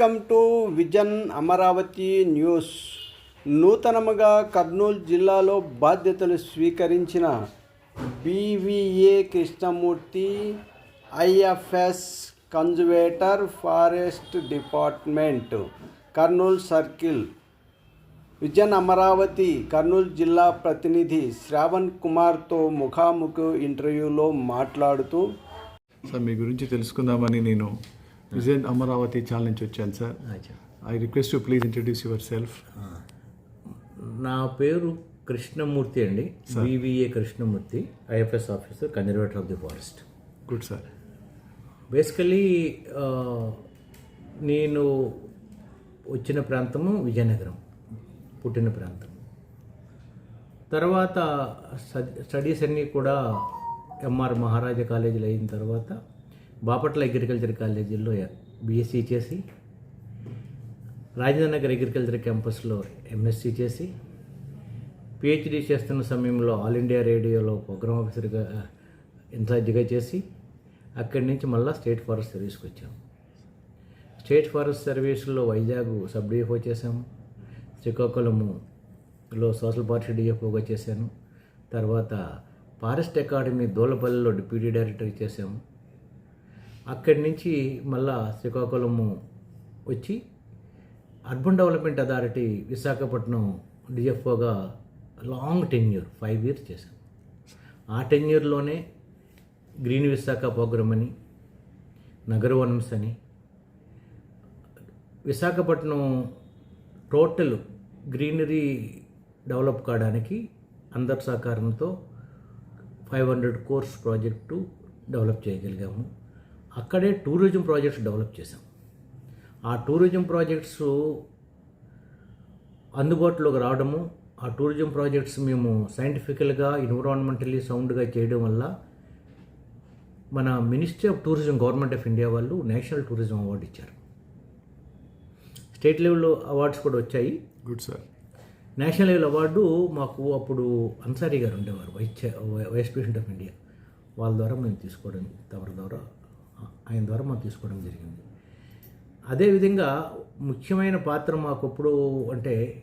Welcome to vision Amaravati news. నూతనముగా Kurnool జిల్లాలో బాధ్యతలు స్వీకరించిన BVA Krishnamurthy IFS conservator forest department Kurnool circle. Vision Amaravati Kurnool జిల్లా ప్రతినిధి శ్రావణ్ కుమార్తో ముఖాముఖి ఇంటర్వ్యూలో మాట్లాడుతూ సార్ మీ గురించి తెలుసుకుందామని నేను విజయన్ అమరావతి ఛానల్ నుంచి వచ్చాను sir I request you please introduce yourself నా పేరు కృష్ణమూర్తి అండి. BVA Krishnamurthy IFS officer conservator of the forest good sir basically నేను వచ్చిన ప్రాంతము విజయనగరం పుట్టిన ప్రాంతం. తర్వాత స్టడీ- స్టడీస్ అన్నీ కూడా ఎంఆర్ మహారాజా కాలేజీలో అయిన తర్వాత బాపట్ల అగ్రికల్చర్ కాలేజీలో బీఎస్సీ చేసి రాజేంద్ర నగర్ అగ్రికల్చర్ క్యాంపస్లో ఎంఎస్సీ చేసి పిహెచ్డి చేస్తున్న సమయంలో ఆల్ ఇండియా రేడియోలో ప్రోగ్రామ్ ఆఫీసర్గా ఇన్ఛార్జిగా చేసి అక్కడి నుంచి మళ్ళీ స్టేట్ ఫారెస్ట్ సర్వీస్కి వచ్చాము స్టేట్ ఫారెస్ట్ సర్వీస్లో వైజాగ్ సబ్ డిఎఫ్ఓ చేశాము. శ్రీకాకుళములో సోషల్ పార్టీ డిఎఫ్ఓగా చేశాను. తర్వాత ఫారెస్ట్ అకాడమీ దూలపల్లిలో డిప్యూటీ డైరెక్టర్ చేశాము. అక్కడి నుంచి మళ్ళా శ్రీకాకుళము వచ్చి అర్బన్ డెవలప్మెంట్ అథారిటీ విశాఖపట్నం డిఎఫ్ఓగా లాంగ్ టెన్యూర్ ఫైవ్ ఇయర్స్ చేశాను ఆ టెన్యూర్లోనే గ్రీన్ విశాఖ ప్రోగ్రామ్ అని నగరవనమ్స్ అని విశాఖపట్నం టోటల్ గ్రీనరీ డెవలప్ కావడానికి అందరి సహకారంతో five hundred crores project develop చేయగలిగాము. అక్కడే టూరిజం ప్రాజెక్ట్స్ డెవలప్ చేసాం ఆ టూరిజం ప్రాజెక్ట్స్ అందుబాటులోకి రావడము ఆ టూరిజం ప్రాజెక్ట్స్ మేము సైంటిఫికల్గా ఎన్విరాన్మెంటలీ సౌండ్గా చేయడం వల్ల మన ministry of tourism government of India వాళ్ళు నేషనల్ టూరిజం అవార్డు ఇచ్చారు. స్టేట్ లెవెల్లో అవార్డ్స్ కూడా వచ్చాయి. Good sir. National level award మాకు అప్పుడు అన్సారీ గారు ఉండేవారు vice vice president of India. వాళ్ళ ద్వారా మేము తీసుకోవడం తమరి ద్వారా ఆయన ద్వారా మనం తీసుకోవడం జరిగింది. అదేవిధంగా ముఖ్యమైన పాత్ర మాకప్పుడు అంటే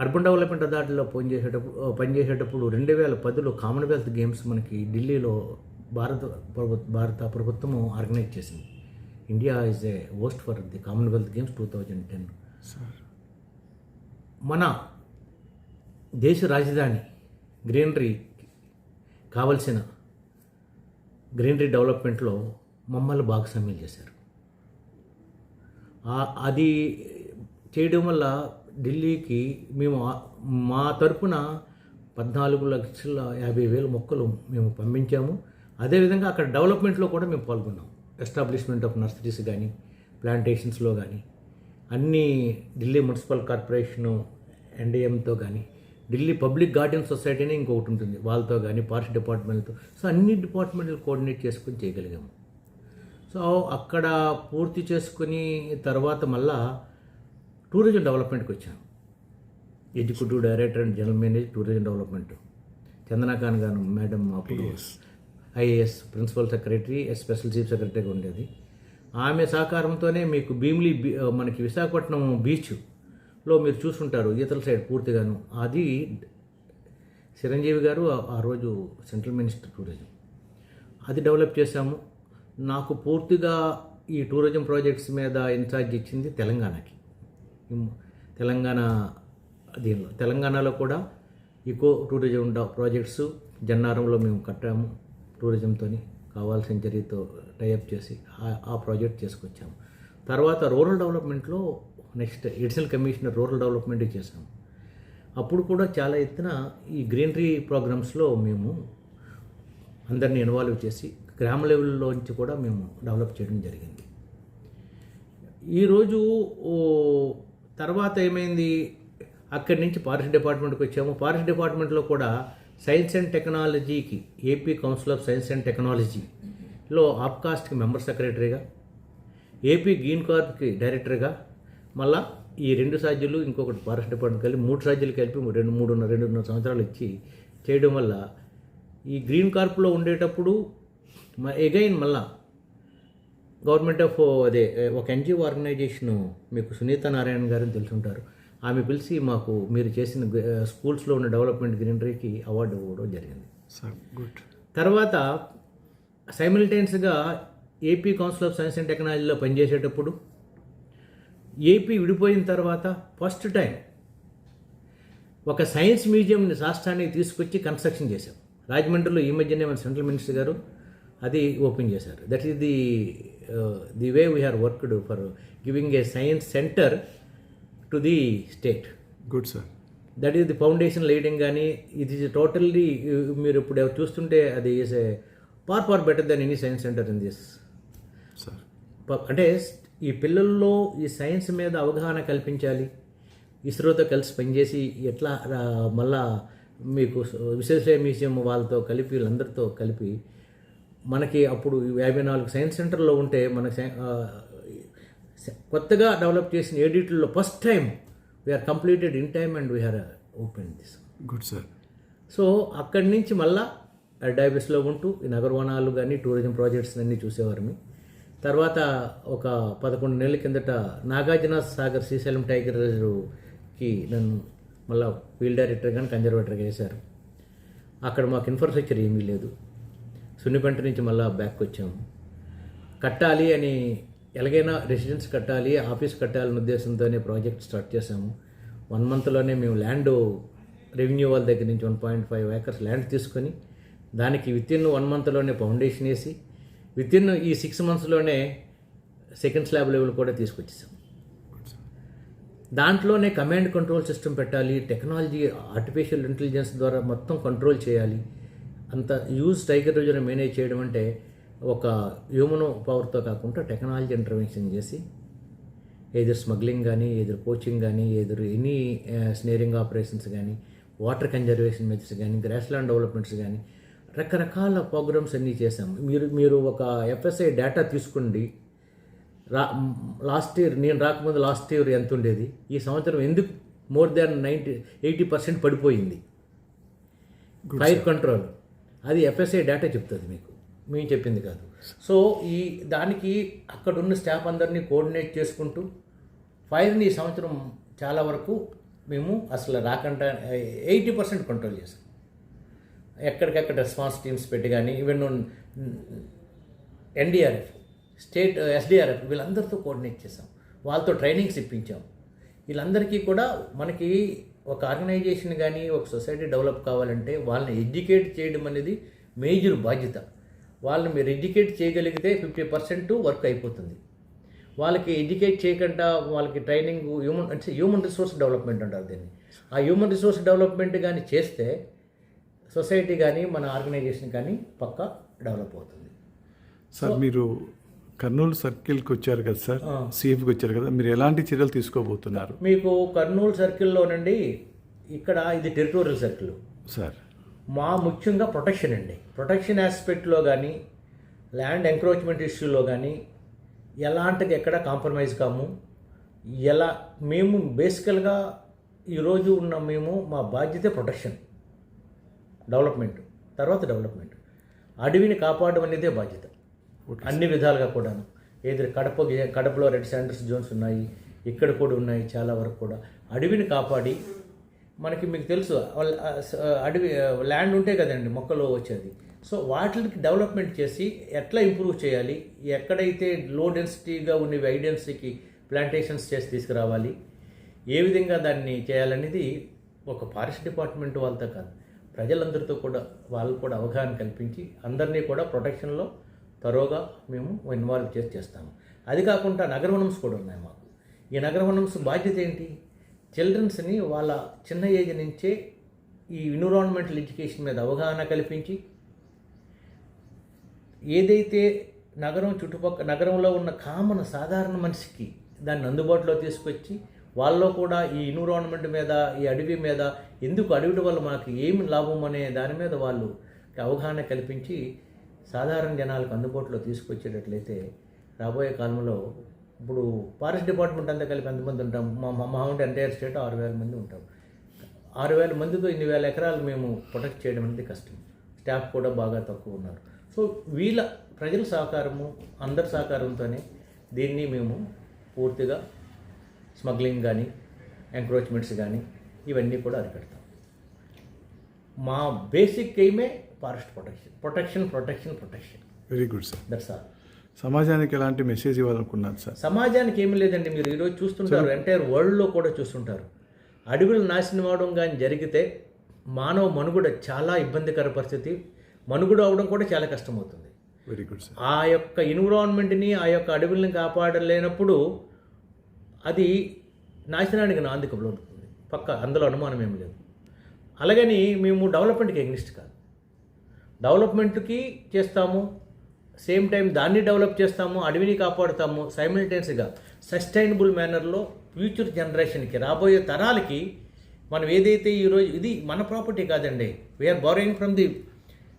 అర్బన్ డెవలప్మెంట్ అథారిటీలో పనిచేసేటప్పుడు పనిచేసేటప్పుడు రెండు వేల పదిలో కామన్వెల్త్ గేమ్స్ మనకి ఢిల్లీలో భారత ప్రభు భారత ప్రభుత్వము ఆర్గనైజ్ చేసింది. India is a host for the commonwealth games two thousand ten. Sir మన దేశ రాజధాని గ్రీనరీ కావలసిన గ్రీనరీ డెవలప్మెంట్లో మమ్మల్ని భాగస్వామ్యం చేశారు. అది చేయడం వల్ల ఢిల్లీకి మేము మా తరపున పద్నాలుగు లక్షల యాభై వేల మొక్కలు మేము పంపించాము. అదేవిధంగా అక్కడ డెవలప్మెంట్లో కూడా మేము పాల్గొన్నాం. ఎస్టాబ్లిష్మెంట్ ఆఫ్ నర్సరీస్ కానీ ప్లాంటేషన్స్లో కానీ అన్ని ఢిల్లీ మున్సిపల్ కార్పొరేషను ఎన్డీఎంతో కానీ ఢిల్లీ పబ్లిక్ గార్డెన్ సొసైటీని ఇంకొకటి ఉంటుంది. వాళ్ళతో కానీ ఫారెస్ట్ డిపార్ట్మెంట్తో సో అన్ని డిపార్ట్మెంట్లు కోఆర్డినేట్ చేసుకుని చేయగలిగాము. సో అక్కడ పూర్తి చేసుకుని తర్వాత మళ్ళా టూరిజం డెవలప్మెంట్కి వచ్చాను. Executive director and general manager tourism development. Chandanakhan గారు మేడం అప్పుడు IAS. Principal secretary special chief సెక్రటరీగా ఉండేది. ఆమె సహకారంతోనే మీకు భీమిలి బీ- మనకి విశాఖపట్నం లో మీరు చూసుంటారు ఈతల సైడ్ పూర్తిగాను. అది చిరంజీవి గారు ఆ- రోజు సెంట్రల్ మినిస్టర్ టూరిజం. అది డెవలప్ చేశాము. నాకు పూర్తిగా ఈ టూరిజం ప్రాజెక్ట్స్ మీద ఇన్ఛార్జ్ ఇచ్చింది తెలంగాణకి. తెలంగాణ దీనిలో తెలంగాణలో కూడా ఇకో టూరిజం ప్రాజెక్ట్స్ జన్నారంలో మేము కట్టాము. టూరిజంతో కావాల్ సెంచరీతో టైఅప్ చేసి ఆ ప్రాజెక్ట్ చేసుకొచ్చాము. తర్వాత రూరల్ డెవలప్మెంట్లో next additional commissioner rural development చేశాము అప్పుడు కూడా చాలా ఎత్తున ఈ గ్రీనరీ ప్రోగ్రామ్స్లో మేము అందరినీ ఇన్వాల్వ్ చేసి గ్రామ లెవెల్లోంచి కూడా మేము డెవలప్ చేయడం జరిగింది. ఈరోజు తర్వాత ఏమైంది? అక్కడి నుంచి ఫారెస్ట్ డిపార్ట్మెంట్కి వచ్చాము. ఫారెస్ట్ డిపార్ట్మెంట్లో కూడా సైన్స్ అండ్ టెక్నాలజీకి AP council of science and టెక్నాలజీలో ఆప్కాస్ట్కి మెంబర్ సెక్రటరీగా ఏపీ గ్రీన్ కార్ప్కి డైరెక్టర్గా మళ్ళా ఈ రెండు సాధ్యులు ఇంకొకటి ఫారెస్ట్ డిపార్ట్మెంట్ కలిపి మూడు సాధ్యులు కలిపి రెండు మూడున్నర రెండున్నర సంవత్సరాలు ఇచ్చి చేయడం వల్ల ఈ గ్రీన్ కార్ప్లో ఉండేటప్పుడు ఎగైన్ మళ్ళా గవర్నమెంట్ ఆఫ్ అదే ఒక ఎన్జిఓ ఆర్గనైజేషన్ మీకు సునీత నారాయణ గారిని తెలుసుంటారు. ఆమె పిలిచి మాకు మీరు చేసిన స్కూల్స్లో ఉన్న డెవలప్మెంట్ గ్రీనరీకి అవార్డు ఇవ్వడం జరిగింది. Sir good. తర్వాత సైమిల్టైన్స్గా AP council of science and టెక్నాలజీలో పనిచేసేటప్పుడు ఏపీ విడిపోయిన తర్వాత ఫస్ట్ టైం ఒక సైన్స్ మ్యూజియంని రాష్ట్రానికి తీసుకొచ్చి కన్స్ట్రక్షన్ చేశాం. రాజమండ్రిలో ఈ మధ్యనే మన సెంట్రల్ మినిస్టర్ గారు అది ఓపెన్ చేశారు. That is the the way we have worked for giving a science centre to the state good sir that is the foundation leading కానీ ఇది టోటల్లీ మీరు ఇప్పుడు ఎవరు చూస్తుంటే అది is a par far better than any science centre in this sir అంటే ఈ పిల్లల్లో ఈ సైన్స్ మీద అవగాహన కల్పించాలి. ఇస్రోతో కలిసి పనిచేసి ఎట్లా మళ్ళా మీకు విశ్వేశ్వరయ్య మ్యూజియం వాళ్ళతో కలిపి వీళ్ళందరితో కలిపి మనకి అప్పుడు యాభై నాలుగు సైన్స్ సెంటర్లో ఉంటే మన కొత్తగా డెవలప్ చేసిన ఎడిట్లో first time we are completed in time and we are open this good sir so అక్కడి నుంచి మళ్ళా డయాబెస్లో ఉంటూ ఈ నగరవనాలు కానీ టూరిజం ప్రాజెక్ట్స్ అన్నీ చూసేవారిని తర్వాత ఒక పదకొండు నెలల కిందట నాగార్జున సాగర్ శ్రీశైలం టైగర్ రిజర్వ్కి నన్ను మళ్ళా ఫీల్డ్ డైరెక్టర్ కానీ కన్జర్వేటర్గా చేశారు. అక్కడ మాకు ఇన్ఫ్రాస్ట్రక్చర్ ఏమీ లేదు. సున్నిపంట నుంచి మళ్ళా బ్యాక్ వచ్చాము కట్టాలి అని ఎలాగైనా రెసిడెన్స్ కట్టాలి ఆఫీస్ కట్టాలనే ఉద్దేశంతోనే ప్రాజెక్ట్ స్టార్ట్ చేసాము వన్ మంత్లోనే మేము ల్యాండ్ రెవెన్యూ వాళ్ళ దగ్గర నుంచి one point five acres land తీసుకొని దానికి విత్ ఇన్ వన్ మంత్లోనే ఫౌండేషన్ వేసి విత్ ఇన్ ఈ సిక్స్ మంత్స్లోనే సెకండ్ స్లాబ్ లెవెల్ కూడా తీసుకొచ్చేసాం. దాంట్లోనే కమాండ్ కంట్రోల్ సిస్టమ్ పెట్టాలి టెక్నాలజీ ఆర్టిఫిషియల్ ఇంటెలిజెన్స్ ద్వారా మొత్తం కంట్రోల్ చేయాలి. అంత యూజ్ టైగర్ రిజర్వ్ మేనేజ్ చేయడం అంటే ఒక హ్యూమన్ పవర్తో కాకుండా టెక్నాలజీ ఇంటర్వెన్షన్ చేసి ఏదో స్మగ్లింగ్ కానీ ఏదో కోచింగ్ కానీ ఏదో ఎనీ స్నేరింగ్ ఆపరేషన్స్ కానీ వాటర్ కన్జర్వేషన్ మెథడ్స్ కానీ గ్రాస్ ల్యాండ్ డెవలప్మెంట్స్ కానీ రకరకాల ప్రోగ్రామ్స్ అన్నీ చేశాము. మీరు మీరు ఒక ఎఫ్ఎస్ఐ డేటా తీసుకోండి. రా లాస్ట్ ఇయర్ నేను రాకముందు లాస్ట్ ఇయర్ ఎంత ఉండేది? ఈ సంవత్సరం ఎందుకు more than ninety eighty percent పడిపోయింది? ఫైర్ కంట్రోల్ అది ఎఫ్ఎస్ఐ డేటా చెప్తుంది మీకు. మేము చెప్పింది కాదు. సో ఈ దానికి అక్కడ ఉన్న స్టాఫ్ అందరినీ కోఆర్డినేట్ చేసుకుంటూ ఫైర్ని ఈ సంవత్సరం చాలా వరకు మేము అసలు రాకుండా ఎయిటీ పర్సెంట్ కంట్రోల్ చేసాం ఎక్కడికక్కడ రెస్పాన్స్ టీమ్స్ పెట్టి కానీ ఈవెన్ ఎన్డీఆర్ఎఫ్ స్టేట్ ఎస్డిఆర్ఎఫ్ వీళ్ళందరితో కోఆర్డినేట్ చేసాం వాళ్ళతో ట్రైనింగ్స్ ఇప్పించాం. వీళ్ళందరికీ కూడా మనకి ఒక ఆర్గనైజేషన్ కానీ ఒక సొసైటీ డెవలప్ కావాలంటే వాళ్ళని ఎడ్యుకేట్ చేయడం అనేది మేజర్ బాధ్యత. వాళ్ళని మీరు ఎడ్యుకేట్ చేయగలిగితే ఫిఫ్టీ పర్సెంట్ వర్క్ అయిపోతుంది. వాళ్ళకి ఎడ్యుకేట్ చేయకుండా వాళ్ళకి ట్రైనింగ్ హ్యూమన్ అంటే హ్యూమన్ రిసోర్స్ డెవలప్మెంట్ అంటారు దీన్ని. ఆ హ్యూమన్ రిసోర్స్ డెవలప్మెంట్ కానీ చేస్తే సొసైటీ కానీ మన ఆర్గనైజేషన్ కానీ పక్కా డెవలప్ అవుతుంది. సార్ మీరు కర్నూలు సర్కిల్కి వచ్చారు కదా సార్? సీఎఫ్కి వచ్చారు కదా? మీరు ఎలాంటి చర్యలు తీసుకోబోతున్నారు? మీకు కర్నూలు సర్కిల్లోనండి ఇక్కడ ఇది టెరిటోరియల్ సర్కిల్. సార్. మా ముఖ్యంగా ప్రొటెక్షన్ అండి. ప్రొటెక్షన్ ఆస్పెక్ట్లో కానీ ల్యాండ్ ఎంక్రోచ్మెంట్ ఇష్యూలో కానీ ఎలాంటిది ఎక్కడ కాంప్రమైజ్ కాము ఎలా మేము బేసికల్గా ఈరోజు ఉన్న మేము మా బాధ్యత ప్రొటెక్షన్. డెవలప్మెంట్ తర్వాత డెవలప్మెంట్. అడవిని కాపాడడం అనేదే బాధ్యత అన్ని విధాలుగా కూడాను. ఏది కడప కడపలో రెడ్ శాండర్స్ జోన్స్ ఉన్నాయి ఇక్కడ కూడా ఉన్నాయి చాలా వరకు కూడా. అడవిని కాపాడి మనకి మీకు తెలుసు అడవి ల్యాండ్ ఉంటే కదండి మొక్కలు వచ్చేది. సో వాటికి డెవలప్మెంట్ చేసి ఎట్లా ఇంప్రూవ్ చేయాలి? ఎక్కడైతే లో డెన్సిటీగా ఉన్నవి హై డెన్సిటీకి ప్లాంటేషన్స్ చేసి తీసుకురావాలి? ఏ విధంగా దాన్ని చేయాలనేది ఒక ఫారెస్ట్ డిపార్ట్మెంట్ వాళ్ళతో కాదు. ప్రజలందరితో కూడా వాళ్ళు కూడా అవగాహన కల్పించి అందరినీ కూడా ప్రొటెక్షన్లో తరోగా మేము ఇన్వాల్వ్ చేసి చేస్తాము. అది కాకుండా నగరవనమ్స్ కూడా ఉన్నాయి మాకు. ఈ నగరవనమ్స్ బాధ్యత ఏంటి? చిల్డ్రన్స్ని వాళ్ళ చిన్న ఏజ్ నుంచే ఈ ఎన్విరాన్మెంటల్ ఎడ్యుకేషన్ మీద అవగాహన కల్పించి ఏదైతే నగరం చుట్టుపక్కల నగరంలో ఉన్న కామన్ సాధారణ మనిషికి దాన్ని అందుబాటులో తీసుకొచ్చి వాళ్ళలో కూడా ఈ ఎన్విరాన్మెంట్ మీద ఈ అడవి మీద ఎందుకు అడవిటి వల్ల మాకు ఏమి లాభం అనే దాని మీద వాళ్ళు అవగాహన కల్పించి సాధారణ జనాలకు అందుబాటులో తీసుకొచ్చేటట్లయితే రాబోయే కాలంలో ఇప్పుడు ఫారెస్ట్ డిపార్ట్మెంట్ అంతా కలిపి ఎంతమంది ఉంటాం? మా మా ఎంటైర్ స్టేట్ ఆరు వేల మంది ఉంటాం. ఆరు వేల మందితో ఇన్ని వేల ఎకరాలు మేము ప్రొటెక్ట్ చేయడం అనేది కష్టం. స్టాఫ్ కూడా బాగా తక్కువ ఉన్నారు. సో వీళ్ళ ప్రజల సహకారము అందరి సహకారంతోనే దీన్ని మేము పూర్తిగా స్మగ్లింగ్ కానీ ఎంక్రోచ్మెంట్స్ కానీ ఇవన్నీ కూడా అరిపెడతాం మా basic ఎయిమే forest protection. Protection protection protection. Very good sir that's all సమాజానికి ఎలాంటి మెసేజ్ ఇవ్వాలనుకున్నారు సార్ సమాజానికి ఏమీ లేదండి. మీరు ఈరోజు చూస్తుంటారు ఎంటైర్ వరల్డ్లో కూడా చూస్తుంటారు. అడవులు నాశనం అవడం కానీ జరిగితే మానవ మనుగడ చాలా ఇబ్బందికర పరిస్థితి. మనుగడ అవడం కూడా చాలా కష్టమవుతుంది. వెరీ గుడ్ సార్ ఆ యొక్క ఎన్విరాన్మెంట్ని ఆ యొక్క అడవుల్ని కాపాడలేనప్పుడు అది నాశనానికి నాందిక అవుతుంది పక్క అందులో అనుమానం ఏమి లేదు. అలాగని మేము డెవలప్మెంట్కి ఎగ్నిస్ట్ కాదు. డెవలప్మెంట్కి చేస్తాము సేమ్ టైం దాన్ని డెవలప్ చేస్తాము అడవిని కాపాడుతాము సైమిల్టేనియస్గా సస్టైనబుల్ మేనర్లో ఫ్యూచర్ జనరేషన్కి రాబోయే తరాలకి మనం ఏదైతే ఈరోజు ఇది మన ప్రాపర్టీ కాదండి. We are borrowing from the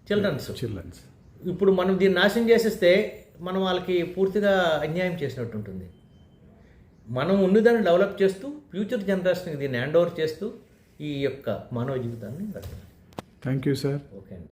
children's children's ఇప్పుడు మనం దీన్ని నాశనం చేసేస్తే మనం వాళ్ళకి పూర్తిగా అన్యాయం చేసినట్టు ఉంటుంది. మనం ఉన్నదాన్ని డెవలప్ చేస్తూ ఫ్యూచర్ జనరేషన్కి దీన్ని హ్యాండ్ ఓవర్ చేస్తూ ఈ యొక్క మానవ జీవితాన్ని గడపాలి. థ్యాంక్ యూ సార్ ఓకే అండి.